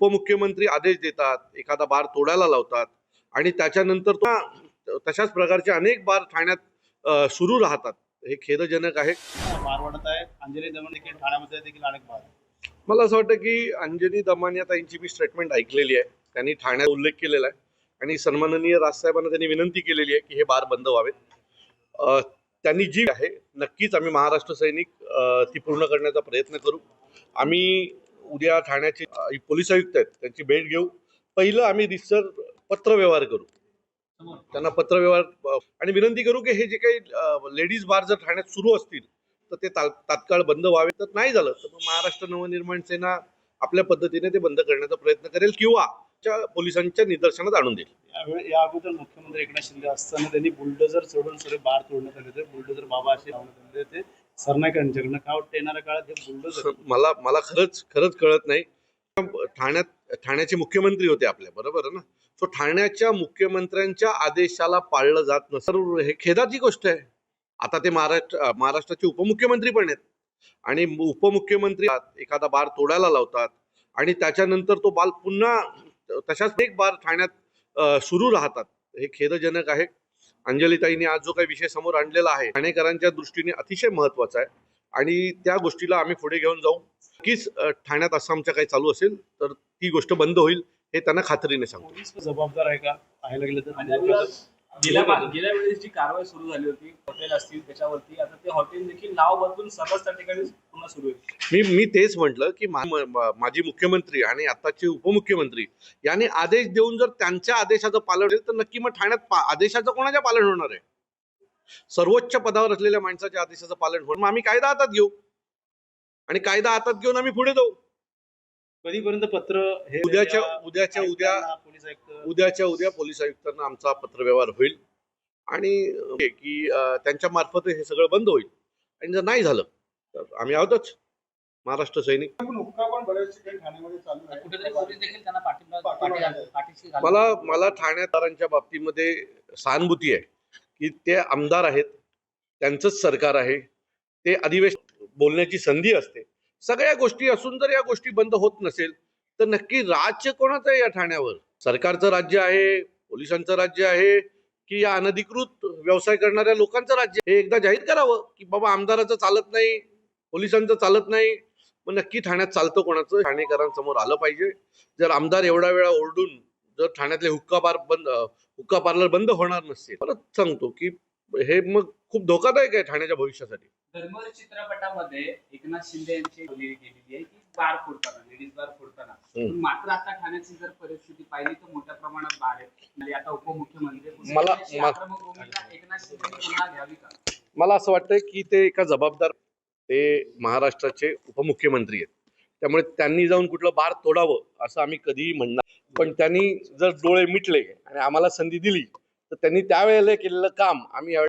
उपमुख्यमंत्री आदेश देतात एखादा बार तोडायला लावतात आणि त्याच्यानंतर तो तशाच प्रकारचे अनेक बार ठाण्यात सुरू राहतात. हे खेदजनक आहे. बार वाढत आहे. अंजली दमन देखील ठाण्यामध्ये देखील अनेक बार. मला असं वाटतं की अंजनी दमानिया ताईंची मी स्टेटमेंट ऐकलेली आहे. त्यांनी ठाण्यात उल्लेख केलेला आहे. आणि सन्माननीय राजसाहेबांना त्यांनी विनंती केलेली आहे की हे बार बंद व्हावेत. त्यांनी जी आहे नक्कीच आम्ही महाराष्ट्र सैनिक ती पूर्ण करण्याचा प्रयत्न करू. आम्ही उद्या ठाण्याचे पोलीस आयुक्त आहेत त्यांची भेट घेऊ. पहिलं आम्ही रिसर पत्रव्यवहार करू. त्यांना पत्रव्यवहार आणि विनंती करू की हे जे काही लेडीज बार जर ठाण्यात सुरू असतील तर ते तात्काळ बंद व्हावे. तर नाही झालं तर मग महाराष्ट्र नवनिर्माण सेना आपल्या पद्धतीने ते बंद करण्याचा प्रयत्न करेल किंवा पोलिसांच्या निदर्शनात आणून देईल. या अगोदर मुख्यमंत्री एकनाथ शिंदे असताना त्यांनी बुलडोजर सोडून सगळे बार तोडण्यात आले होते. बुलडोजर बाबा असे लावण्यात आले होते. सरनाईकरांच्याकडनं काय वाटतं येणाऱ्या काळात हे बुलडोजर मला मला खरंच खरंच कळत नाही. ठाण्यात ठाण्याचे मुख्यमंत्री होते आपल्या बरोबर ना? तो ठाण्याच्या मुख्यमंत्र्यांच्या आदेशाला पाळलं जात नसर हे खेदाची गोष्ट आहे. आता ते महाराष्ट्र महाराष्ट्राचे उपमुख्यमंत्री पण आहेत. आणि उपमुख्यमंत्री एखादा बार तोडायला लावतात. आणि त्याच्यानंतर तो बाल पुन्हा तशाच एक बार ठाण्यात सुरू राहतात. हे खेदजनक आहे. अंजलीताईंनी आज जो काही विषय समोर आणलेला आहे ठाणेकरांच्या दृष्टीने अतिशय महत्त्वाचा आहे. आणि त्या गोष्टीला आम्ही पुढे घेऊन जाऊ. नक्कीच ठाण्यात असं आमच्या काही चालू असेल तर ती गोष्ट बंद होईल हे त्यांना खात्रीने सांगतो. जबाबदार आहे का? पाहायला गेलं तर गेल्या गेल्या वेळेस जी कारवाई सुरू झाली होती हॉटेल असतील त्याच्यावरती आता ते हॉटेल देखील नाव बदलून सर्वच त्या ठिकाणी सुरू आहे. मी मी तेच म्हटलं की मा- म- म- माजी मुख्यमंत्री आणि आताचे उपमुख्यमंत्री यांनी आदेश देऊन जर त्यांच्या आदेशाचं पालन होईल तर नक्की मग ठाण्यात पा- आदेशाचं कोणाच्या पालन होणार आहे? सर्वोच्च पदावर असलेल्या माणसाच्या आदेशाचं पालन होणार. मग आम्ही कायदा हातात घेऊ. आणि कायदा हातात घेऊन आम्ही पुढे जाऊ. कधीपर्यंत पत्र हे उद्याच्या- उद्याच्या उद्या- आयुक्तांना, पोलीस आयुक्त उद्याच्या उद्या पोलीस आयुक्तांना आमचा पत्रव्यवहार होईल. आणि अ, की अ, त्यांच्या मार्फत हे सगळं बंद होईल. आणि जर नाही झालं तर आम्ही आहोतच. महाराष्ट्र सैनिक. हुक्का पण बऱ्याच ठिकाणी ठाण्यामध्ये चालू आहे. कुठेतरी पोलीस देखील त्यांना पाठिंबा पाठी- पाठीशी घालून- मला मला ठाणेदारांच्या बाबतीमध्ये सहानुभूती आहे की ते आमदार आहेत त्यांचंच सरकार आहे ते अधिवेशन बोलण्याची संधी असते. सगळ्या गोष्टी असून जर या गोष्टी बंद होत नसेल तर नक्की राज्य कोणाचं आहे या ठाण्यावर? सरकारचं राज्य आहे पोलिसांचं राज्य आहे की या अनधिकृत व्यवसाय करणाऱ्या लोकांचं राज्य हे एकदा जाहीर करावं की बाबा आमदाराचं चालत नाही पोलिसांचं चालत नाही. मग नक्की ठाण्यात चालतं कोणाचं? ठाणेकरांसमोर आलं पाहिजे. जर आमदार एवढा वेळा ओरडून जर ठाण्यातले हुक्का बार बंद हुक्का पार्लर बंद होणार नसतील. परत सांगतो की हे मग खूप धोकादायक आहे ठाण्याच्या भविष्यासाठी. धर्मवीर चित्रपटामध्ये एकनाथ शिंदे यांची बोलणी केलेली आहे की बार फोडताना लेडीज बार फोडताना. पण मात्र आता ठाण्याची जर परिस्थिती पाहिली तर मोठ्या प्रमाणात बार आहेत म्हणजे आता उपमुख्यमंत्री मला- एकनाथ शिंदे पुन्हा घ्यावी का? मला असं वाटतं की ते एका जबाबदार ते महाराष्ट्राचे उपमुख्यमंत्री आहेत. त्यामुळे त्यांनी जाऊन कुठलं बार तोडावं असं आम्ही कधीही म्हणणार पण त्यांनी जर डोळे मिटले आणि आम्हाला संधी दिली तर त्यांनी त्यावेळेला केलेलं काम आम्ही